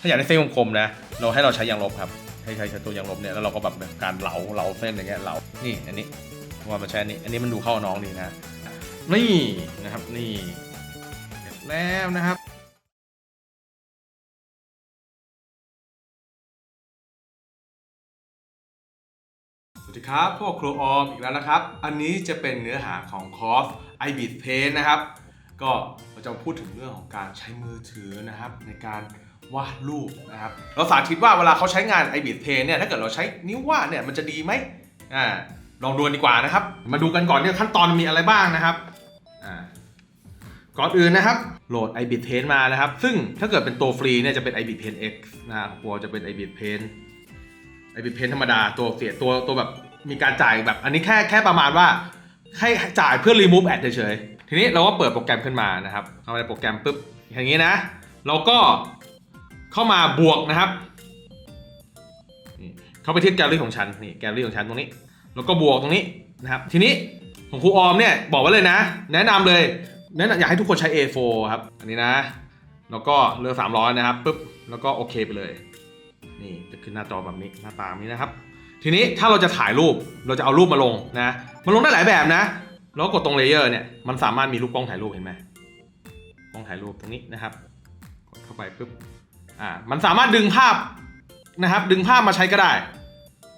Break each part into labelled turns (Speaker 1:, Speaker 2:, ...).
Speaker 1: ถ้าอยากได้เส้นคมๆนะ เราให้เราใช้ยางลบครับ ให้ใช้ใช้ตัวยางลบเนี่ย แล้วเราก็แบบการเหลา เหลาเส้นอย่างเงี้ย เหลา นี่ อันนี้ว่ามาใช้อันนี้ อันนี้มันดูเข้าน้องดีนะ นี่นะครับ นี่เสร็จแล้วนะครับสวัสดีครับ พวกครูออมอีกแล้วนะครับ อันนี้จะเป็นเนื้อหาของคอร์ส i b i t p a i n นะครับ ก็เราจะพูดถึงเรื่องของการใช้มือถือนะครับ ในการ วาดรูปนะครับ เราสาธิตว่าเวลาเขาใช้งาน i b i t Paint เนี่ย ถ้าเกิดเราใช้นิ้ววาดเนี่ย มันจะดีไหมอ่า ลองดูดีกว่านะครับ มาดูกันก่อนเนี่ยขั้นตอนมีอะไรบ้างนะครับ อ่า ก่อนอื่นนะครับ โหลด i b i t Paint มานะครับ ซึ่งถ้าเกิดเป็นตัวฟรีเนี่ยจะเป็น i b i t Paint X นะครับตัวจะเป็น i b i t Paint ไอบิเพนธรรมดา ตัวเสียตัวตัวแบบมีการจ่ายแบบอันนี้แค่แค่ประมาณว่าให้จ่ายเพื่อ remove ad เฉยๆ ทีนี้เราก็เปิดโปรแกรมขึ้นมานะครับ เข้ามาในโปรแกรมปุ๊บอย่างนี้นะ เราก็ เข้ามาบวกนะครับเข้าไปที่แกลเลอรี่ของฉันนี่แกลเลอรี่ของฉันตรงนี้ แล้วก็บวกตรงนี้นะครับ ทีนี้ของครูออมเนี่ยบอกไว้เลยนะ แนะนำเลยแนะนำอยากให้ทุกคนใช้ A4 ครับ อันนี้นะ แล้วก็เลือก300 นะครับปุ๊บแล้วก็โอเคไปเลย นี่จะขึ้นหน้าจอแบบนี้หน้าตาแบบนี้นะครับ ทีนี้ถ้าเราจะถ่ายรูปเราจะเอารูปมาลงนะมันลงได้หลายแบบนะ แล้วกดตรงเลเยอร์เนี่ยมันสามารถมีรูปกล้องถ่ายรูปเห็นไหมกล้องถ่ายรูปตรงนี้นะครับ กดเข้าไปปุ๊บ อ่ามันสามารถดึงภาพนะครับ ดึงภาพมาใช้ก็ได้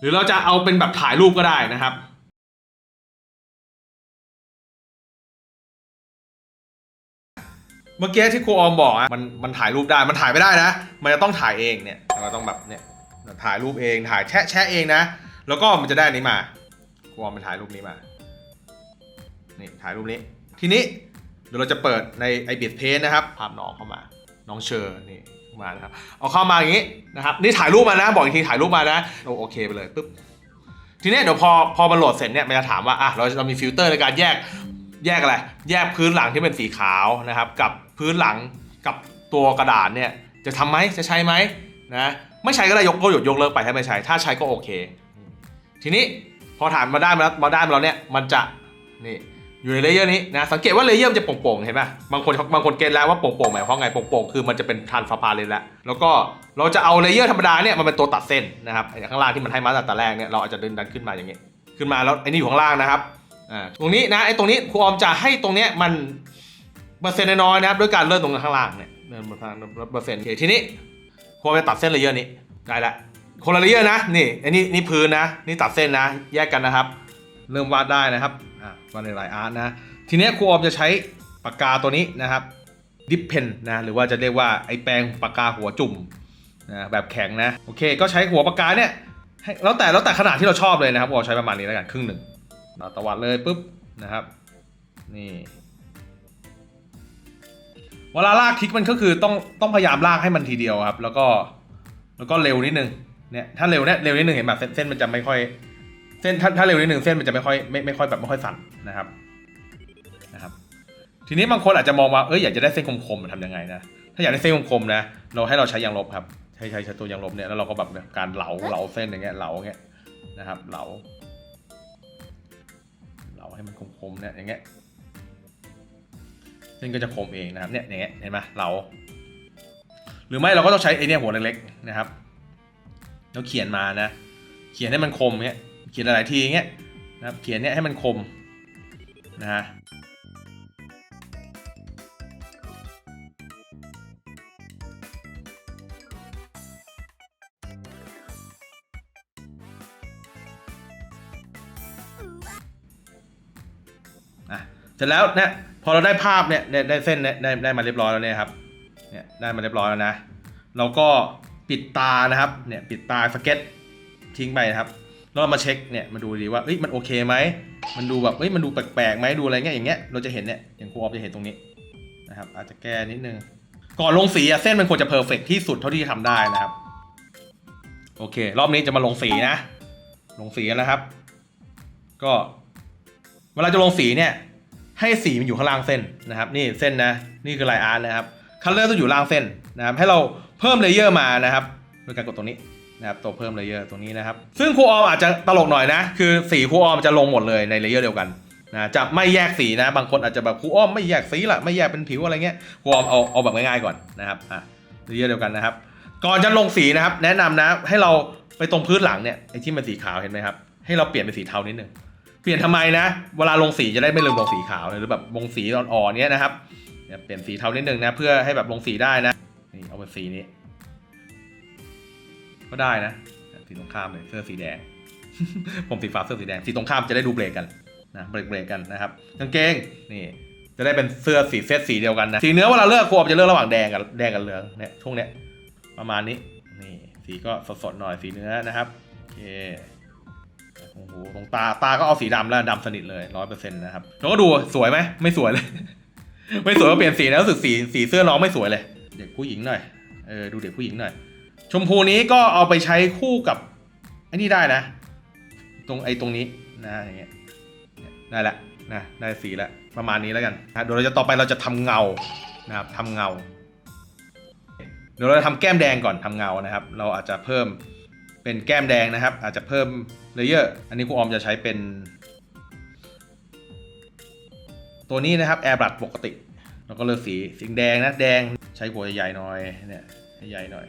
Speaker 1: หรือเราจะเอาเป็นแบบถ่ายรูปก็ได้นะครับเมื่อกี้ที่ครูออมบอกอะมันมันถ่ายรูปได้มันถ่ายไม่ได้นะ มันจะต้องถ่ายเองเนี่ยเราต้องแบบเนี่ยถ่ายรูปเองถ่ายแชะแชะเองนะ แล้วก็มันจะได้นี้มาครูออมมันถ่ายรูปนี้มานี่ถ่ายรูปนี้ ทีนี้เดี๋ยวเราจะเปิดใน i b i t Paint นะครับภาพน้องเข้ามา น้องเชอร์นี่ มานะครับเอาเข้ามาอย่างนี้นะครับนี่ถ่ายรูปมานะ บอกอีกทีถ่ายรูปมานะโอโอเคไปเลยปุ๊บทีนี้เดี๋ยวพอพอมันโหลดเสร็จเนี่ยมันจะถามว่าอะเราเรามีฟิลเตอร์ในการแยกแยกอะไร แยกพื้นหลังที่เป็นสีขาวนะครับ กับพื้นหลังกับตัวกระดาษเนี่ยจะทำไหมจะใช้ไหมนะไม่ใช้ก็ได้ยกก็หยุดยกเลิกไปถ้าไม่ใช้ ถ้าใช้ก็โอเค ทีนี้พอถามมาได้มาแล้วมาได้มาแล้วเนี่ยมันจะนี่ อยู่ในเลเยอร์นี้นะสังเกตว่าเลเยอร์มันจะโป่งๆเห็นไหมบางคนบางคนเก็ตแล้วว่าโป่งๆหมายความไงโป่งๆคือมันจะเป็นทานฟาพาเลยแล้วแล้วก็เราจะเอาเลเยอร์ธรรมดาเนี่ยมันเป็นตัวตัดเส้นนะครับข้างล่างที่มันให้มาตั้งแต่แรกเนี่ยเราอาจจะดึงดันขึ้นมาอย่างเงี้ยขึ้นมาแล้วไอ้นี่อยู่ข้างล่างนะครับอ่าตรงนี้นะไอ้ตรงนี้ครูออมจะให้ตรงเนี้ยมันเปอร์เซ็นต์น้อยนะครับด้วยการเลื่อนตรงข้างล่างเนี่ยเลื่อนมาทางเปอร์เซ็นต์โอเคทีนี้ครูออมจะตัดเส้นเลเยอร์นี้ได้ละคนละเลเยอร์นะนี่ไอันนี้นี่พื้นนะนี่ตัดเส้นนะ แยกกันนะครับ เริ่มวาดได้นะครับอ่าวาดในหลายอาร์ตนะ ทีนี้ครูออมจะใช้ปากกาตัวนี้นะครับดิปเพนนะหรือว่าจะเรียกว่าไอแปรงปากกาหัวจุ่มนะแบบแข็งนะโอเค ก็ใช้หัวปากกาเนี่ยแล้วแต่แล้วแต่ขนาดที่เราชอบเลยนะครับเราใช้ประมาณนี้แล้วกันครึ่งหนึ่งเราตวัดเลยปุ๊บนะครับนี่เวลาลากทิกมันก็คือต้องต้องพยายามลากให้มันทีเดียวครับ แล้วก็แล้วก็เร็วนิดนึงเนี่ยถ้าเร็วเนี่ยเร็วนิดนึงเห็นแบบเส้นเส้นมันจะไม่ค่อย เส้นถ้าถ้าเร็วนิดนึงเส้นมันจะไม่ค่อยไม่ไม่ค่อยแบบไม่ค่อยสั่นนะครับนะครับ ทีนี้บางคนอาจจะมองว่าเอ้ยอยากจะได้เส้นคมๆทำยังไงนะถ้าอยากได้เส้นคมๆนะเราให้เราใช้ยางลบครับใช้ใช้ใช้ตัวยางลบเนี่ยแล้วเราก็แบบการเหลาเหลาเส้นอย่างเงี้ยเหลาอย่างเงี้ยนะครับเหลาเหลาให้มันคมๆเนี่ยอย่างเงี้ยเส้นก็จะคมเองนะครับเนี่ยอย่างเงี้ยเห็นไหมเหลาหรือไม่เราก็ต้องใช้ไอเนี่ยหัวเล็กๆนะครับแล้วเขียนมานะ เขียนให้มันคมเงี้ย เขียนหลายๆทีอย่างเงี้ยนะครับเขียนเนี้ยให้มันคมนะฮะเสร็จแล้วเนี่ยพอเราได้ภาพเนี่ยได้ได้เส้นเนี่ยได้ได้มาเรียบร้อยแล้วเนี่ยครับเนี่ยได้มาเรียบร้อยแล้วนะ เราก็ปิดตานะครับเนี่ยปิดตาสเก็ตทิ้งไปนะครับ แล้วมาเช็คเนี่ยมาดูดีว่าเอ้ยมันโอเคไหมมันดูแบบเอ้ยมันดูแปลกๆไหมดูอะไรเงี้ยอย่างเงี้ยเราจะเห็นเนี่ยอย่างครูออฟจะเห็นตรงนี้นะครับอาจจะแก้นิดนึงก่อนลงสีอะเส้นมันควรจะเพอร์เฟกที่สุดเท่าที่จะทำได้นะครับ โอเค รอบนี้จะมาลงสีนะ ลงสีแล้วนะครับ ก็ เวลาจะลงสีเนี่ย ให้สีมันอยู่ข้างล่างเส้นนะครับ นี่เส้นนะนี่คือลายอาร์ตนะครับคัลเลอร์ต้องอยู่ล่างเส้นนะครับ ให้เราเพิ่มเลเยอร์มานะครับโดยการกดตรงนี้ นะครับตัวเพิ่มเลเยอร์ตรงนี้นะครับ ซึ่งครูออมอาจจะตลกหน่อยนะ คือสีครูออมจะลงหมดเลยในเลเยอร์เดียวกันนะจะไม่แยกสีนะ บางคนอาจจะแบบครูออมไม่แยกสีละไม่แยกเป็นผิวอะไรเงี้ยครูออมเอาเอาแบบง่ายๆก่อนนะครับอะเลเยอร์เดียวกันนะครับ ก่อนจะลงสีนะครับ แนะนำนะให้เราไปตรงพื้นหลังเนี่ยไอ้ที่มันสีขาวเห็นไหมครับให้เราเปลี่ยนเป็นสีเทานิดนึงเปลี่ยนทำไมนะ เวลาลงสีจะได้ไม่ลืมลงสีขาวหรือแบบลงสีอ่อนๆเนี้ยนะครับเนี่ยเปลี่ยนสีเทานิดนึงนะเพื่อให้แบบลงสีได้นะนี่เอาเป็นสีนี้ ก็ได้นะสีตรงข้ามเลยเสื้อสีแดง ผมสีฟ้าเสื้อสีแดงสีตรงข้ามจะได้ดูเบรกกันนะเบรกเบรกกันนะครับกางเกงนี่จะได้เป็นเสื้อสีเซตสีเดียวกันนะสีเนื้อเวลาเลือกครัวจะเลือกระหว่างแดงกับแดงกับเหลืองเนี่ยช่วงเนี้ยประมาณนี้นี่สีก็สดๆหน่อยสีเนื้อนะครับโอเคโอ้โหตรงตาตาก็เอาสีดำแล้วดำสนิทเลยร้อยเปอร์เซ็นต์นะครับแล้วก็ดูสวยไหมไม่สวยเลย ไม่สวยก็เปลี่ยนสีนะรู้สึกสีสีเสื้อน้องไม่สวยเลย เด็กผู้หญิงหน่อยเออดูเด็กผู้หญิงหน่อย ชมพูนี้ก็เอาไปใช้คู่กับไอ้นี่ได้นะ ตรงไอ้ตรงนี้นะอย่างเงี้ยได้ละนะได้สีแล้วประมาณนี้แล้วกันนะเดี๋ยวเราจะต่อไปเราจะทำเงานะครับทำเงา เดี๋ยวเราจะทำแก้มแดงก่อนทำเงานะครับ เราอาจจะเพิ่มเป็นแก้มแดงนะครับ อาจจะเพิ่มเลเยอร์อันนี้ครูออมจะใช้เป็น ตัวนี้นะครับแอร์บลัดปกติ แล้วก็เลือกสีสีแดงนะแดงใช้หัวใหญ่ๆหน่อยเนี่ยให้ใหญ่หน่อย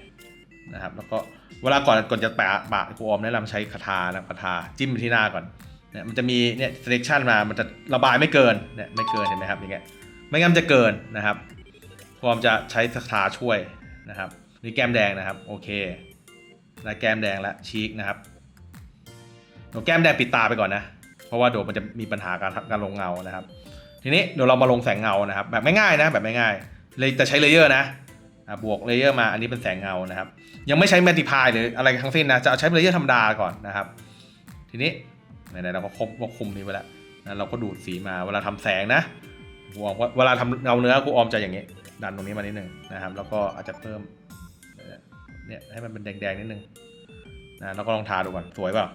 Speaker 1: นะครับ แล้วก็เวลาก่อนก่อนจะแปะปะครูออมแนะนำใช้คาถานะคาถาจิ้มที่หน้าก่อนเนี่ยมันจะมีเนี่ย selection มา มันจะระบายไม่เกินเนี่ยไม่เกินเห็นไหมครับอย่างเงี้ยไม่งั้นจะเกินนะครับครูออมจะใช้คาถาช่วยนะครับนี่แก้มแดงนะครับโอเคได้แก้มแดงแล้วชีกนะครับเดี๋ยวแก้มแดงปิดตาไปก่อนนะเพราะว่าเดี๋ยวมันจะมีปัญหาการการลงเงานะครับ ทีนี้เดี๋ยวเรามาลงแสงเงานะครับ แบบไม่ง่ายนะแบบไม่ง่ายเลยแต่ใช้เลเยอร์นะ บวกเลเยอร์มาอันนี้เป็นแสงเงานะครับ ยังไม่ใช้แมติพายหรืออะไรทั้งสิ้นนะจะเอาใช้เลเยอร์ธรรมดาก่อนนะครับ ทีนี้ไหนๆเราก็ครบก็คุมนี้ไปแล้วนะเราก็ดูดสีมาเวลาทำแสงนะครูออมว่าเวลาทำเงาเนื้อครูออมจะอย่างนี้ ดันตรงนี้มานิดนึงนะครับ แล้วก็อาจจะเพิ่มเนี่ยให้มันเป็นแดงๆนิดนึงนะแล้วก็ลองทาดูก่อนสวยเปล่า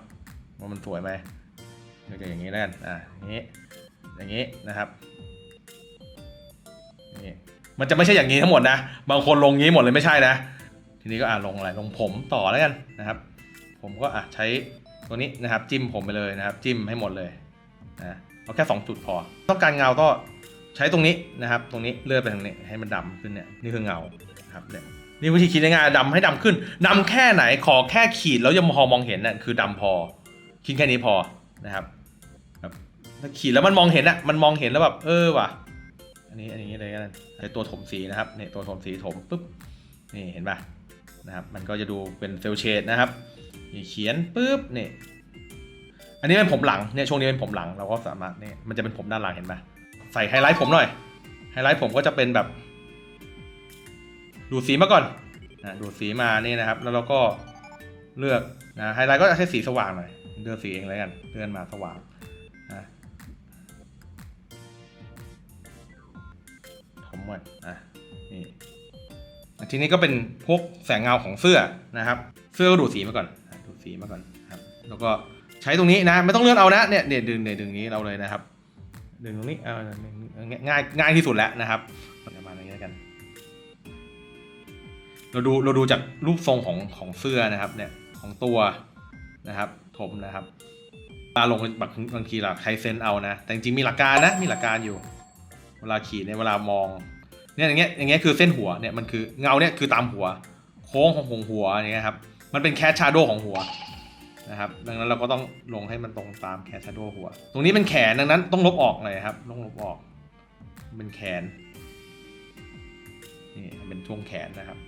Speaker 1: ว่ามันสวยไหมก็จะอย่างนี้แล้วกันอะอย่างนี้อย่างนี้นะครับนี่ มันจะไม่ใช่อย่างนี้ทั้งหมดนะ บางคนลงงี้หมดเลยไม่ใช่นะ ทีนี้ก็อ่าลงอะไรลงผมต่อแล้วกันนะครับ ผมก็อะใช้ตัวนี้นะครับ จิ้มผมไปเลยนะครับ จิ้มให้หมดเลยนะเอาแค่ 2 จุดพอ ต้องการเงาก็ใช้ตรงนี้นะครับ ตรงนี้เลื่อนไปทางนี้ให้มันดำขึ้นเนี่ยนี่คือเงานะครับเนี่ยนี่วิธีคิดง่ายๆดำให้ดำขึ้นดำแค่ไหนขอแค่ขีดแล้วยังพอมองเห็นน่ะคือดำพอ คิดแค่นี้พอนะครับถ้าขีดแล้วมันมองเห็นอะมันมองเห็นแล้วแบบเออว่ะ อันนี้อันนี้เลยกันใช้ตัวถมสีนะครับเนี่ยตัวถมสีถมปุ๊บนี่เห็นป่ะนะครับมันก็จะดูเป็นเซลเชดนะครับนี่เขียนปุ๊บนี่อันนี้เป็นผมหลังเนี่ยช่วงนี้เป็นผมหลังเราก็สามารถเนี่ยมันจะเป็นผมด้านหลังเห็นป่ะใส่ไฮไลท์ผมหน่อยไฮไลท์ผมก็จะเป็นแบบดูดสีมาก่อนนะดูดสีมานี่นะครับ แล้วเราก็เลือกนะไฮไลท์ก็ใช้สีสว่างหน่อยเลือกสีเองแล้วกันเลื่อนมาสว่าง ผมก่อนอะนี่ทีนี้ก็เป็นพวกแสงเงาของเสื้อนะครับ เสื้อก็ดูดสีมาก่อนดูดสีมาก่อนครับ แล้วก็ใช้ตรงนี้นะไม่ต้องเลื่อนเอานะเนี่ยเนี่ยวดึงเนี่ยวดึงนี้เราเลยนะครับ ดึงตรงนี้เอาง่ายง่ายที่สุดแล้วนะครับประมาณนี้แล้วกัน เราดูเราดูจากรูปทรงของของเสื้อนะครับ เนี่ยของตัวนะครับถมนะครับตาลงบางบางทีเราใช้เซนเอานะ แต่จริงมีหลักการนะมีหลักการอยู่ เวลาขีดในยเวลามองเนี่ยอย่างเงี้ยอย่างเงี้ยคือเส้นหัวเนี่ยมันคือเงาเนี่ยคือตามหัว โค้งของหัวหัวอย่างเงี้ยครับมันเป็นแคชชาโดของหัวนะครับดังนั้นเราก็ต้องลงให้มันตรงตามแคชชาโดหัว ตรงนี้เป็นแขนดังนั้นต้องลบออกเลยครับต้องลบออกเป็นแขนนี่เป็นช่วงแขนนะครับ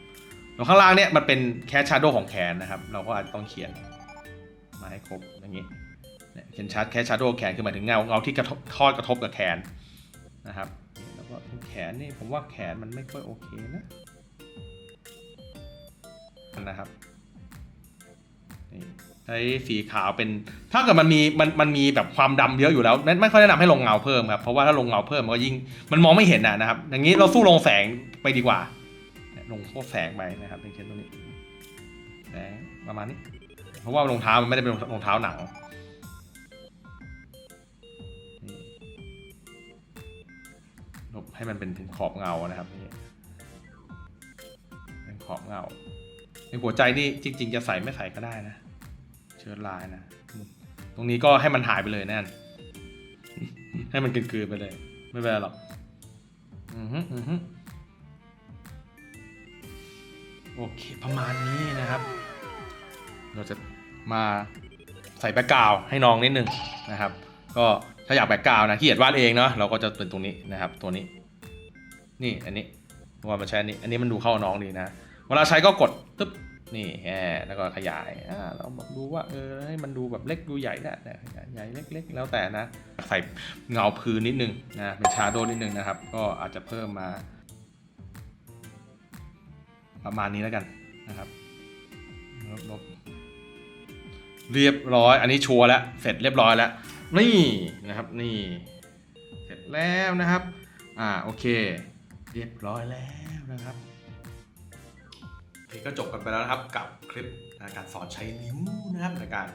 Speaker 1: แล้วข้างล่างเนี่ยมันเป็นแคชชาโดของแขนนะครับ เราก็อาจจะต้องเขียนมาให้ครบอย่างนี้เนี่ยนชัดแค่ชาร์โดแขนคือหมายถึงเงาเงาที่กระทบทอดกระทบกับแขนนะครับ นี่แขนนี่ผมว่าแขนมันไม่ค่อยโอเคนะนะครับนี่ใช้สีขาวเป็นถ้าเกิดมันมีมันมันมีแบบความดำเยอะอยู่แล้ว ไม่ไม่ค่อยแนะนำให้ลงเงาเพิ่มครับเพราะว่าถ้าลงเงาเพิ่มมันก็ยิ่งมันมองไม่เห็นนะนะครับ อย่างนี้เราสู้ลงแสงไปดีกว่าลงพวกแสงไปนะครับอย่างเช่นตัวนี้แสงประมาณนี้ เพราะว่ารองเท้ามันไม่ได้เป็นรองเท้าหนัง ให้มันเป็นขอบเงานะครับนี่เป็นขอบเงาในหัวใจนี่จริง ๆ จะใส่ไม่ใส่ก็ได้นะ เชื้อลายนะ ตรงนี้ก็ให้มันหายไปเลยแน่น ให้มันกลืนๆไปเลย ไม่เป็นไรหรอกอือฮึอือฮึโอเค ประมาณนี้นะครับ เราจะมาใส่แบ็กกราวให้น้องนิดนึงนะครับ ก็ ถ้าอยากแบกกาวนะขี้เกียจวาดเองเนาะเราก็จะเป็นตรงนี้นะครับ ตัวนี้ นี่อันนี้ว่ามาใช้อันนี้ อันนี้มันดูเข้าน้องดีนะ เวลาใช้ก็กดตึ๊บนี่แแล้วก็ขยายอ่าเราแบบดูว่าเออให้มันดูแบบเล็กดูใหญ่ได้นะใหญ่เล็กๆ แล้วแต่นะ ใส่เงาพื้นนิดนึงนะเป็นชาโดว์นิดนึงนะครับ ก็อาจจะเพิ่มมา ประมาณนี้แล้วกันนะครับลบๆเรียบร้อย อันนี้ชัวร์แล้ว เสร็จเรียบร้อยแล้ว นี่นะครับนี่เสร็จแล้วนะครับ อ่าโอเค เรียบร้อยแล้วนะครับโอเคก็จบกันไปแล้วนะครับกับคลิปนะการสอนใช้นิ้วนะครับในการ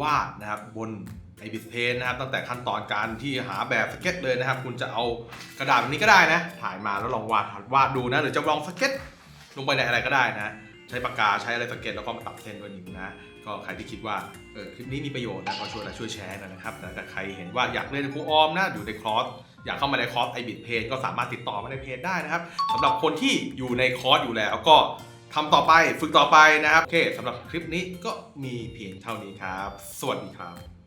Speaker 1: วาดนะครับบนไอบิสเพนนะครับตั้งแต่ขั้นตอนการที่หาแบบสเก็ตเลยนะครับ คุณจะเอากระดาษนี้ก็ได้นะ ถ่ายมาแล้วลองวาดวาดดูนะหรือจะลองสเก็ตลงไปในอะไรก็ได้นะ ใช้ปากกาใช้อะไรสเก็ตแล้วก็มาตัดเส้นด้วยนิ้วนะ ก็ใครที่คิดว่าเออคลิปนี้มีประโยชน์นะก็ช่วยนะช่วยแชร์นะครับแต่ถ้าใครเห็นว่าอยากเรียนครูออมนะอยู่ในคอร์สอยากเข้ามาในคอร์สไอบิดเพจก็สามารถติดต่อมาในเพจได้นะครับสำหรับคนที่อยู่ในคอร์สอยู่แล้วก็ทำต่อไปฝึกต่อไปนะครับโอเคสำหรับคลิปนี้ก็มีเพียงเท่านี้ครับ สวัสดีครับ